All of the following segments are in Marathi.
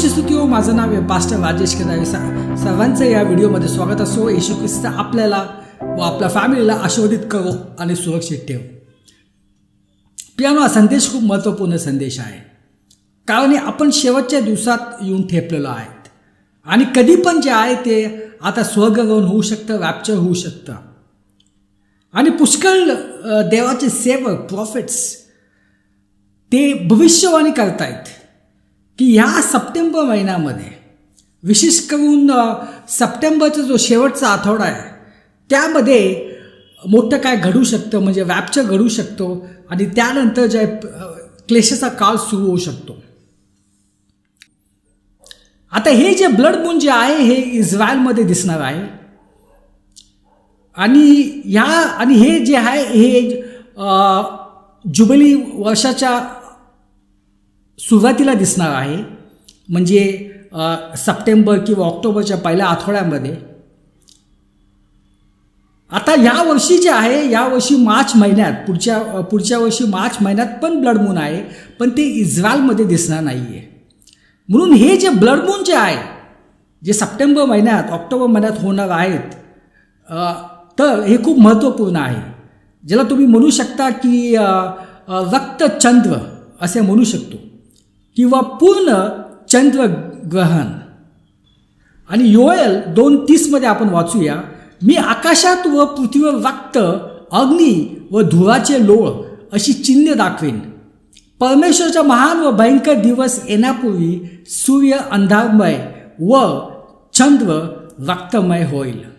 प्रभूची हो. माझं नाव आहे पास्टर राजेश केदारे सर्वांचं या व्हिडिओमध्ये स्वागत असो. येशू ख्रिस्त आपल्याला व आपल्या फॅमिलीला आश्वादित करो आणि सुरक्षित ठेव. पियानो हा संदेश खूप महत्त्वपूर्ण संदेश आहे. कारण हे आपण शेवटच्या दिवसात येऊन ठेपलेलो आहेत. आणि कधी पण जे आहे ते आता स्वर्गगमन होऊ शकतं रॅप्चर होऊ शकतं. आणि पुष्कळ देवाचे सेवक प्रॉफिट्स ते भविष्यवाणी करतायत. की ह्या सप्टेंबर महिन्यामध्ये विशेष करून सप्टेंबरचा जो शेवटचा आठवडा आहे त्यामध्ये मोठं काय घडू शकतं म्हणजे रॅप्चर घडू शकतो आणि त्यानंतर जे क्लेशाचा काळ सुरू होऊ शकतो. आता हे जे ब्लड मून जे आहे हे इस्रायलमध्ये दिसणार आहे. आणि ह्या आणि हे जे आहे हे जुबली वर्षाच्या सुरुवातीला दिसणार आहे. म्हणजे सप्टेंबर किंवा ऑक्टोबरच्या पहिल्या आठवड्यामध्ये. आता या वर्षी जे आहे या वर्षी मार्च महिन्यात पुढच्या पुढच्या वर्षी मार्च महिन्यात पण ब्लड मून आहे पण ते इस्रायलमध्ये दिसणार नाही आहे म्हणून हे जे ब्लड मून जे आहे जे सप्टेंबर महिन्यात ऑक्टोबर महिन्यात होणार आहेत तर हे खूप महत्त्वपूर्ण आहे. ज्याला तुम्ही म्हणू शकता की रक्तचंद्र असे म्हणू शकतो. किंवा पूर्ण चंद्रग्रहण. आणि योएल दोन तीसमध्ये आपण वाचूया मी आकाशात व पृथ्वीवर रक्त अग्नी व धुराचे लोळ अशी चिन्ह दाखवेन. परमेश्वरचा महान व भयंकर दिवस येण्यापूर्वी सूर्य अंधारमय व चंद्र रक्तमय होईल.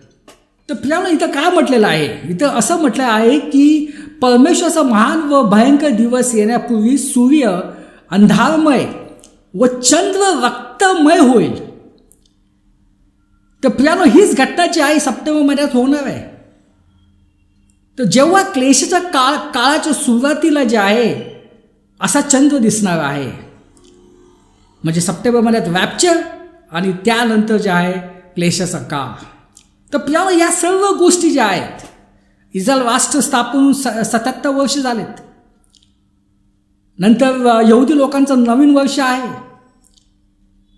तर प्रियामुळे इथं काय म्हटलेलं आहे? इथं असं म्हटलं आहे की परमेश्वराचा महान व भयंकर दिवस येण्यापूर्वी सूर्य अंधारमय व चंद्र रक्तमय होईल. तर प्रियानो हीच घटना जी आहे सप्टेंबर महिन्यात होणार आहे. तर जेव्हा क्लेशाच्या काळ काळाच्या सुरुवातीला जे आहे असा चंद्र दिसणार आहे. म्हणजे सप्टेंबर महिन्यात वॅप्चर आणि त्यानंतर जे आहे क्लेशाचा काळ. तर प्रियानो या सर्व गोष्टी ज्या आहेत इजल राष्ट्र स्थापून स सत्याहत्तर वर्ष झालेत. नंतर यहुदी लोकांचं नवीन वर्ष आहे.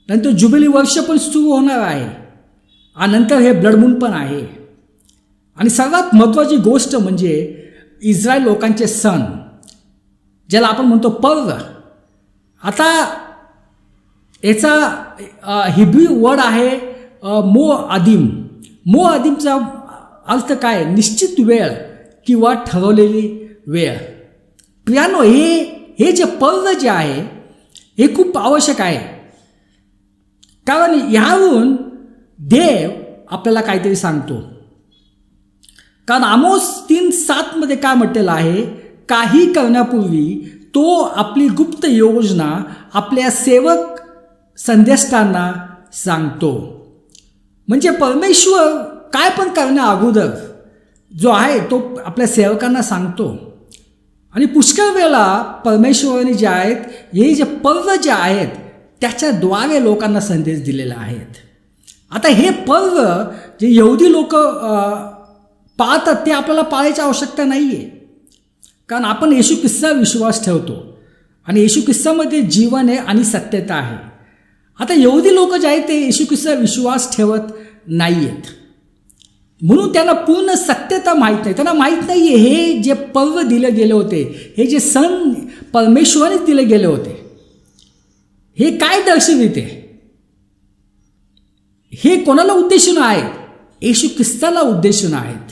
नंतर जुबिली वर्ष पण सुरू होणार आहे. आणि नंतर हे ब्लडमून पण आहे. आणि सर्वात महत्त्वाची गोष्ट म्हणजे इस्रायल लोकांचे सण ज्याला आपण म्हणतो पर्व. आता याचा हिब्री वर्ड आहे मो आदिम मो आदिमचा अर्थ काय? निश्चित वेळ किंवा ठरवलेली वेळ. प्रियानो हे हे जे पर्व जे आहे हे खूप आवश्यक आहे. कारण ह्यावरून देव आपल्याला काहीतरी सांगतो. कारण आमोस तीन सातमध्ये काय म्हटलेलं आहे काही करण्यापूर्वी तो आपली गुप्त योजना आपल्या सेवक संदेष्टांना सांगतो. म्हणजे परमेश्वर काय पण करण्या अगोदर जो आहे तो आपल्या सेवकांना सांगतो. आणि पुष्कळ वेळेला परमेश्वराने जे आहेत हे जे पर्व जे आहेत त्याच्याद्वारे लोकांना संदेश दिलेला आहेत. आता हे पर्व जे यहुदी लोक पाळतात ते आपल्याला पाळायची आवश्यकता नाही आहे कारण आपण येशू किस्सा विश्वास ठेवतो. आणि येशू किस्सामध्ये जीवन आहे आणि सत्यता आहे. आता यहुदी लोक जे आहेत ते येशू किस्सा विश्वास ठेवत नाही आहेत म्हणून त्यांना पूर्ण सत्यता माहीत नाही. त्यांना माहीत नाही आहे हे जे पर्व दिले गेले होते हे जे सण परमेश्वरानेच दिले गेले होते हे काय दर्शविते? हे कोणाला उद्देशून आहेत? येशू ख्रिस्ताला उद्देशून आहेत.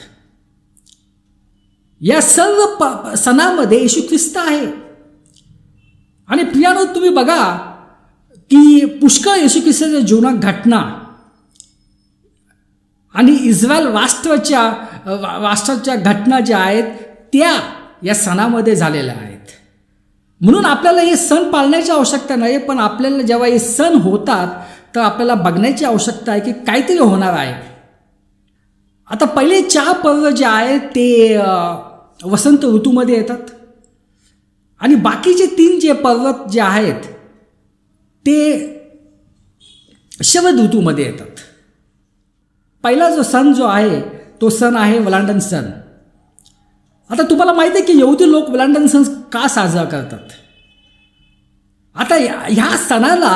या सर्व प सणामध्ये येशू ख्रिस्त आहे. आणि प्रियानो तुम्ही बघा की पुष्कळ येशू ख्रिस्ताच्या जीवनात घटना आणि इस्रायल राष्ट्राच्या राष्ट्राच्या घटना ज्या आहेत त्या या सणामध्ये झालेल्या आहेत. म्हणून आपल्याला हे सण पाळण्याची आवश्यकता नाही पण आपल्याला जेव्हा हे सण होतात तर आपल्याला बघण्याची आवश्यकता आहे की काहीतरी होणार आहे. आता पहिले चार पर्व जे आहेत ते वसंत ऋतूमध्ये येतात. आणि बाकीचे तीन जे पर्वत जे आहेत ते शरद ऋतूमध्ये येतात. पहिला जो सण जो आहे तो सण आहे वलांडन सण. आता तुम्हाला माहिती आहे की यहुदी लोक वलांडन सण का साजरा करतात? आता ह्या सणाला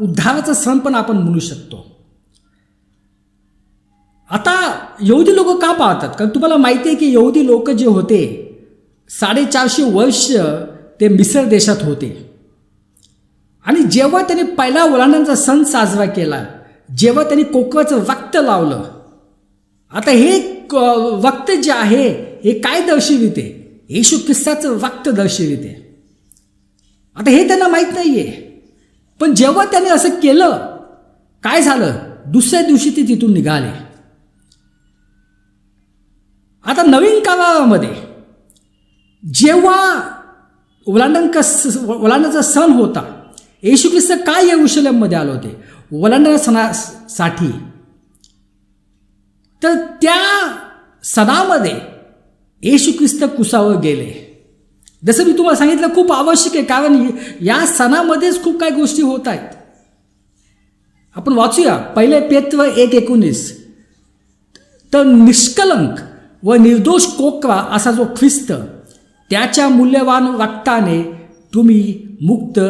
उद्धाराचा सण पण आपण म्हणू शकतो. आता यहुदी लोक का पाहतात कारण तुम्हाला माहिती आहे की यहुदी लोक जे होते साडेचारशे वर्ष ते मिसर देशात होते. आणि जेव्हा त्यांनी पहिला वलांडांचा सण साजरा केला जेव्हा त्यांनी कोकवाचं वक्त लावलं आता हे क- वक्त जे आहे हे काय दर्शविते? येशू ख्रिस्ताचं वक्त दर्शविते. आता हे त्यांना माहीत नाही आहे पण जेव्हा त्याने असं केलं काय झालं? दुसऱ्या दिवशी ते तिथून निघाले. आता नवीन कालामध्ये जेव्हा ओलांडण कस ओलांडण्याचा सण होता येशू ख्रिस्त काय येरुशलेममध्ये आले होते? वलंडर सणासाठी तर त्या सणामध्ये येशू ख्रिस्त कुसावर गेले. जसं मी तुम्हाला सांगितलं खूप आवश्यक आहे कारण या सणामध्येच खूप काही गोष्टी होत आहेत. आपण वाचूया पहिले पेत्व एक एकोणीस. तर निष्कलंक व निर्दोष कोकवा असा जो ख्रिस्त त्याच्या मूल्यवान रक्ताने तुम्ही मुक्त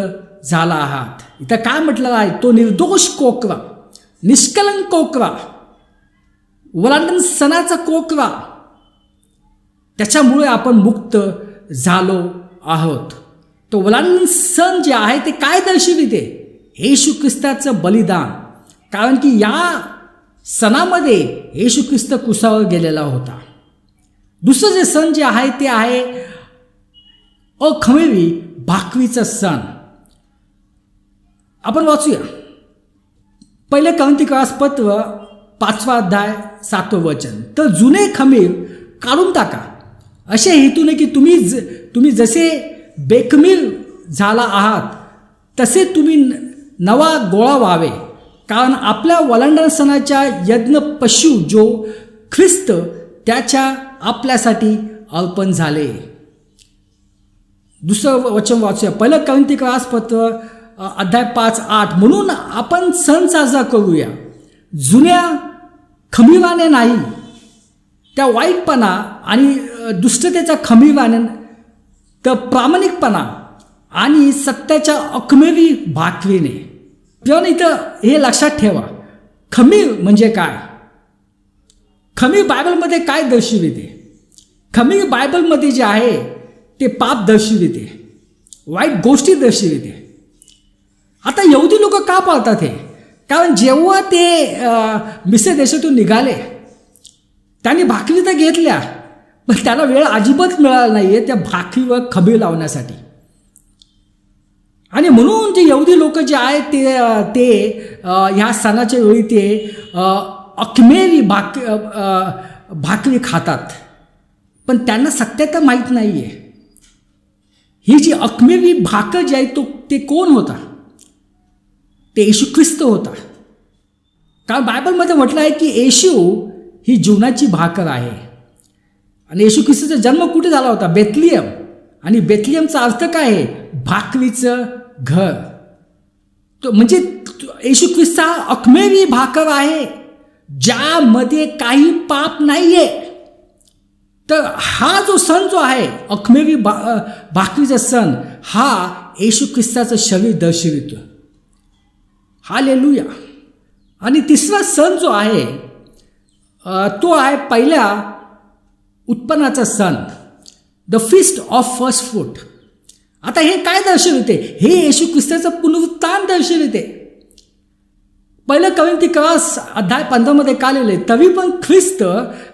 झाला आहात. इथं काय म्हटलेला आहे? तो निर्दोष कोकवा निष्कलंक कोकवा वलांडन सणाचा कोकवा. त्याच्यामुळे आपण मुक्त झालो आहोत. तो वलांडन सण जे आहे ते काय दर्शविते? येशू ख्रिस्ताचं बलिदान. कारण की या सणामध्ये येशू ख्रिस्त कुसावर गेलेला होता. दुसरं जे सण जे आहे ते आहे अखमेरी भाकवीचा सण. आपण वाचूया. पहिले कवंतिकास पत्र पाचवा अध्याय सातवं वचन. तर जुने खमीर काढून टाका. असे हेतूने की तुम्ही ज तुम्ही जसे बेखमीर झाला आहात तसे तुम्ही नवा गोळा व्हावे. कारण आपल्या वलांडण सणाच्या यज्ञ पशु जो ख्रिस्त त्याच्या आपल्यासाठी अर्पण झाले. दुसरं वचन वाचूया. पहिलं कविंतिक पत्र अध्याय पाच आठ. म्हणून आपण सण साजरा करूया. जुन्या खमीवाने नाही त्या वाईटपणा आणि दुष्टतेचा खमीवाने तर प्रामाणिकपणा आणि सत्याच्या अखमेवी भाकवीने. तेव्हा इथं हे लक्षात ठेवा. खमीर म्हणजे काय? खमीर बायबलमध्ये काय दर्शविते? खमीर बायबलमध्ये जे आहे ते पाप दर्शविते. वाईट गोष्टी दर्शविते. आता यहुदी लोक का पाळतात हे? कारण जेव्हा ते मिसे देशातून निघाले त्यांनी भाकरी तर घेतल्या पण त्याला वेळ अजिबात मिळाला नाही आहे त्या भाकरीवर खबी लावण्यासाठी. आणि म्हणून जे यहुदी लोक जे आहेत ते ते ह्या सणाच्या वेळी ते अखमेरी भाक भाकरी खातात. पण त्यांना सत्यता माहीत नाही आहे ही जी अखमेरी भाकर जी आहे तो ते कोण होता? ते येशू ख्रिस्त होता. कारण बायबलमध्ये म्हटलं आहे की येशू ही जीवनाची भाकर आहे. आणि येशू ख्रिस्ताचा जन्म कुठे झाला होता? बेथलियम आणि बेथलियमचा अर्थ काय आहे? भाकरीचं घर. तो म्हणजे येशू ख्रिस्त हा अखमेरी भाकर आहे ज्यामध्ये काही पाप नाही आहे तर हा जो सण जो आहे अखमेवी भा भाकरीचा सण हा येशू ख्रिस्ताचं शरीर दर्शवितो. हा लेलूया आणि तिसरा सण जो आहे तो आहे पहिल्या उत्पन्नाचा सण. The feast of first fruit आता हे काय दर्शविते? हे येशू ख्रिस्ताचं पुनरुत्थान दर्शविते. पहिलं कविंती कवास अध्याय पंधरामध्ये का लिहिले तरी पण ख्रिस्त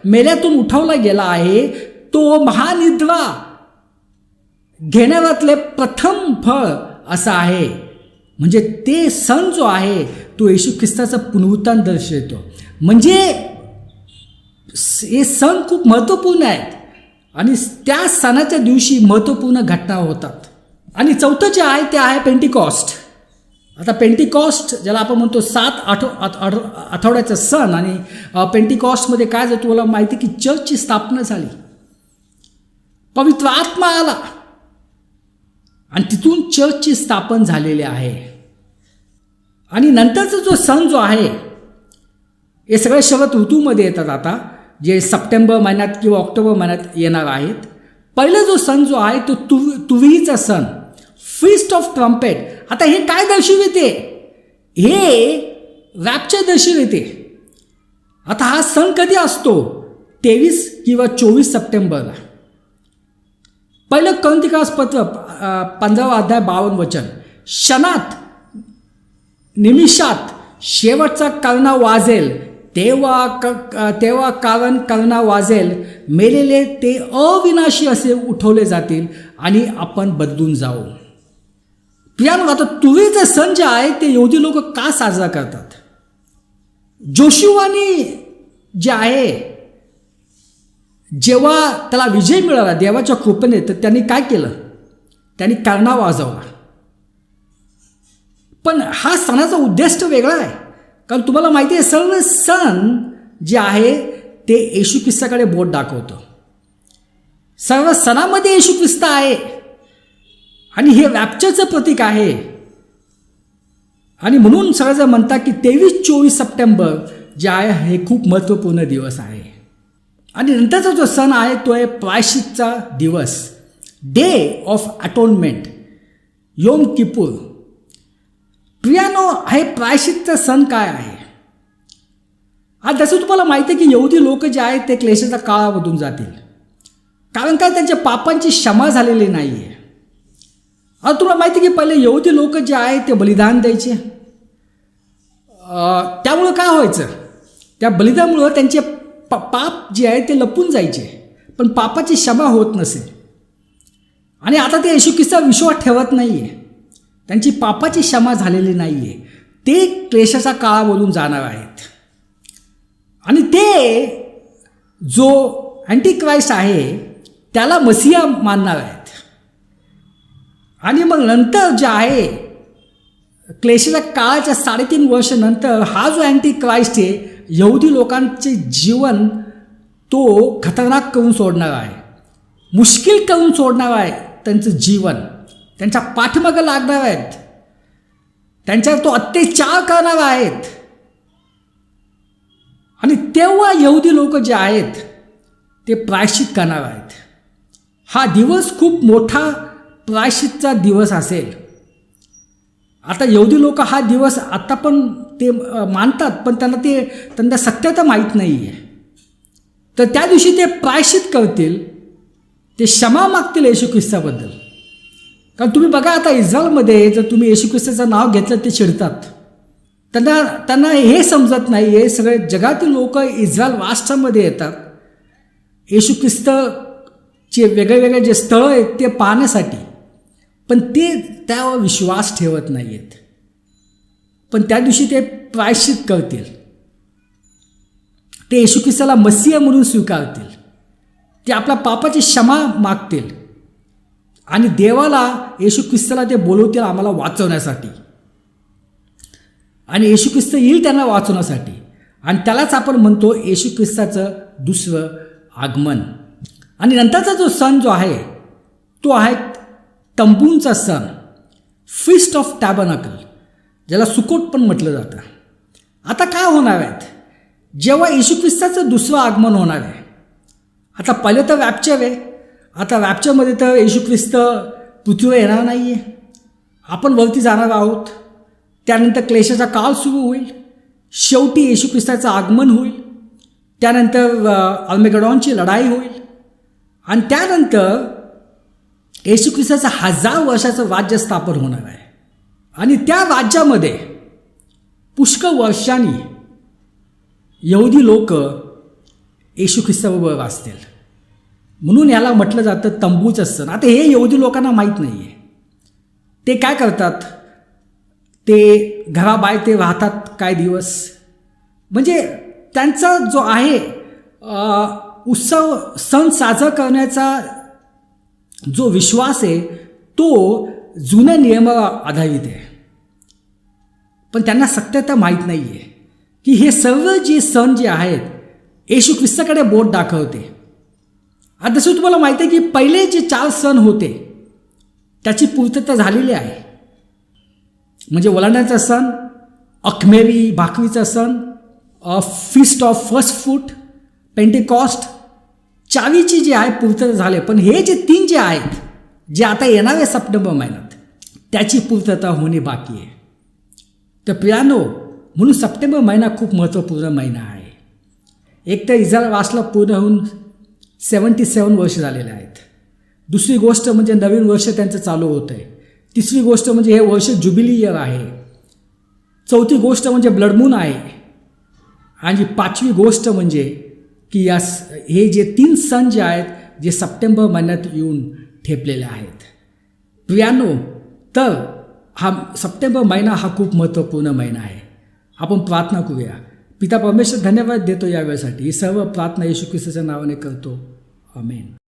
मेल्यातून उठवला गेला आहे तो महानिद्रा घेण्यावातले प्रथम फळ असं आहे. म्हणजे ते सण जो आहे तो येशू ख्रिस्ताचं पुनरुत्थान दर्शवतो. म्हणजे हे सण खूप महत्त्वपूर्ण आहेत. आणि त्या सणाच्या दिवशी महत्त्वपूर्ण घटना होतात. आणि चौथं जे आहे ते आहे पेंटिकॉस्ट आता पेंटिकॉस्ट ज्याला आपण म्हणतो सात आठव आठ- आठवड्याचा सण आणि पेंटिकॉस्टमध्ये काय झालं तुम्हाला माहिती की चर्चची स्थापना झाली. पवित्र आत्मा आला. आणि तिथून चर्चची स्थापन झालेली आहे. आणि नंतरचा जो सण जो आहे हे सगळे शरद ऋतूमध्ये येतात आता जे सप्टेंबर महिन्यात किंवा ऑक्टोबर महिन्यात येणार आहेत. पहिला जो सण जो आहे तो तु तुरीचा सण फिस्ट ऑफ ट्रम्पेट आता हे काय दर्शविते? हे रॅपच्या दर्शविते. आता हा सण कधी असतो? तेवीस किंवा चोवीस सप्टेंबरला. पहिलं क्रांतिकास पत्र पंधरावा अध्याय बावन्न वचन. क्षणात निमिषात शेवटचा करणा वाजेल तेव्हा क तेव्हा कारण करणा वाजेल मेलेले ते अविनाशी असे उठवले जातील आणि आपण बदलून जाऊ. प्रियानो आता तुरीचे सण जे आहे ते योधी लोक का साजरा करतात? जोशिवानी जे आहे जेव्हा त्याला विजय मिळाला देवाच्या कृपेने तर त्यांनी काय केलं? त्यांनी कर्णा वाजवला. पण हा सणाचा उद्दिष्ट वेगळा आहे. कारण तुम्हाला माहिती आहे सर्व सण जे आहे ते येशू ख्रिस्ताकडे बोट दाखवतं. सर्व सणामध्ये येशू ख्रिस्त आहे. आणि हे रॅप्चरचं प्रतीक आहे. आणि म्हणून सगळेजण म्हणतात की तेवीस चोवीस सप्टेंबर जे आहे हे खूप महत्त्वपूर्ण दिवस आहे. आणि नंतरचा जो सण आहे तो आहे प्रायश्चितचा दिवस. डे ऑफ अटोनमेंट योम किपूर प्रियानो हे प्रायश्चितचा सण काय आहे? आज जसं तुम्हाला माहिती आहे की यहुदी लोक जे आहेत ते क्लेशाच्या काळामधून जातील. कारण काय? त्यांच्या पापांची क्षमा झालेली नाही आहे आता तुम्हाला माहिती आहे की पहिले यहुदी लोक जे आहेत ते बलिदान द्यायचे. त्यामुळं काय व्हायचं? त्या बलिदानामुळं त्यांचे प पाप जे आहे ते लपून जायचे. पण पापाची क्षमा होत नसे. आणि आता ते येशू किस्सा विश्वास ठेवत नाही आहे त्यांची पापाची क्षमा झालेली नाही आहे ते क्लेशाचा काळामधून जाणार आहेत. आणि ते जो अँटी क्राईस्ट आहे त्याला मसिया मानणार आहेत. आणि मग नंतर जे आहे क्लेशाच्या काळाच्या साडेतीन वर्षानंतर हा जो अँटी क्राईस्ट आहे यहुदी लोकांचे जीवन तो खतरनाक करून सोडणार आहे. मुश्किल करून सोडणार आहे त्यांचं जीवन. त्यांच्या पाठीमागं लागणार आहेत. त्यांच्यावर तो अत्याचार करणार आहेत. आणि तेव्हा यहुदी लोक जे आहेत ते प्रायश्चित करणार आहेत. हा दिवस खूप मोठा प्रायश्चितचा दिवस असेल. आता यहुदी लोक हा दिवस आता पण ते मानतात पण त्यांना ते त्यांना सत्यता माहीत नाही आहे तर त्या दिवशी ते प्रायश्चित करतील ते क्षमा मागतील येशू ख्रिस्ताबद्दल. कारण तुम्ही बघा आता इस्रायलमध्ये जर तुम्ही येशू ख्रिस्ताचं नाव घेतलं ते चिडतात. त्यांना त्यांना हे समजत नाही हे सगळे जगातील लोक इस्रायल राष्ट्रामध्ये येतात. येशू ख्रिस्तचे वेगळे वेगळे जे स्थळं आहेत ते पाहण्यासाठी. पण ते त्यावर विश्वास ठेवत नाही आहेत पण त्या दिवशी ते प्रायश्चित करतील. ते येशू ख्रिस्ताला मसीह म्हणून स्वीकारतील. ते आपल्या पापाची क्षमा मागतील. आणि देवाला येशू ख्रिस्ताला ते बोलवतील आम्हाला वाचवण्यासाठी. आणि येशू ख्रिस्त येईल त्यांना वाचवण्यासाठी. आणि त्यालाच आपण म्हणतो येशू ख्रिस्ताचं दुसरं आगमन. आणि नंतरचा जो सण जो आहे तो आहे तंबूंचा सण. फिस्ट ऑफ टॅबनाकल ज्याला सुकोट पण म्हटलं जातं. आता काय होणार आहेत? जेव्हा येशू ख्रिस्ताचं दुसरं आगमन होणार आहे. आता पहिलं तर वॅप्चर आहे. आता रॅप्चरमध्ये तर येशू ख्रिस्त पृथ्वीवर येणार नाही आहे आपण वरती जाणार आहोत. त्यानंतर क्लेशाचा काळ सुरू होईल. शेवटी येशू ख्रिस्ताचं आगमन होईल. त्यानंतर अल्मेगडॉनची लढाई होईल. आणि त्यानंतर येशू ख्रिस्ताचं हजार वर्षाचं राज्य स्थापन होणार आहे. आणि त्या राज्यामध्ये पुष्कळ वर्षांनी यहुदी लोक येशू ख्रिस्ताबरोबर वाचतील. म्हणून याला म्हटलं जातं तंबूचं सण आता हे यहुदी लोकांना माहीत नाही आहे ते काय करतात? ते घराबाहेर ते राहतात काय दिवस. म्हणजे त्यांचा जो आहे उत्सव सण साजरा करण्याचा जो विश्वास आहे तो जुन्या नियमावर आधारित आहे. पण त्यांना सत्यता माहीत नाही आहे की हे सर्व जे सण जे आहेत येशू ख्रिस्ताकडे बोट दाखवते. आता जसं तुम्हाला माहिती आहे की पहिले जे चार सण होते त्याची पूर्तता झालेली आहे. म्हणजे वलांड्याचा सण अखमेरी भाकरीचा सण feast of first fruit Pentecost चावीची जी आहे पूर्तता झाले पण हे जे तीन जे आहेत जे आता येणार आहे सप्टेंबर महिन्यात त्याची पूर्तता होणे बाकी आहे. तर प्रियानो म्हणून सप्टेंबर महिना खूप महत्त्वपूर्ण महिना आहे. एक तर इजार वासला पूर्ण होऊन सेवन्टी सेवन वर्ष झालेले आहेत. दुसरी गोष्ट म्हणजे नवीन वर्ष त्यांचं चालू होतं आहे तिसरी गोष्ट म्हणजे हे वर्ष जुबिली इयर आहे. चौथी गोष्ट म्हणजे ब्लडमून आहे. आणि पाचवी गोष्ट म्हणजे की या स- हे जे तीन सण जे आहेत जे सप्टेंबर महिन्यात येऊन ठेपलेले आहेत. प्रियानो तर हा सप्टेंबर महिना हा खूप महत्त्वपूर्ण महिना आहे. आपण प्रार्थना करूया. पिता परमेश्वर धन्यवाद देतो या वेळेसाठी. ही सर्व प्रार्थना येशू ख्रिस्ताच्या नावाने करतो. Amen.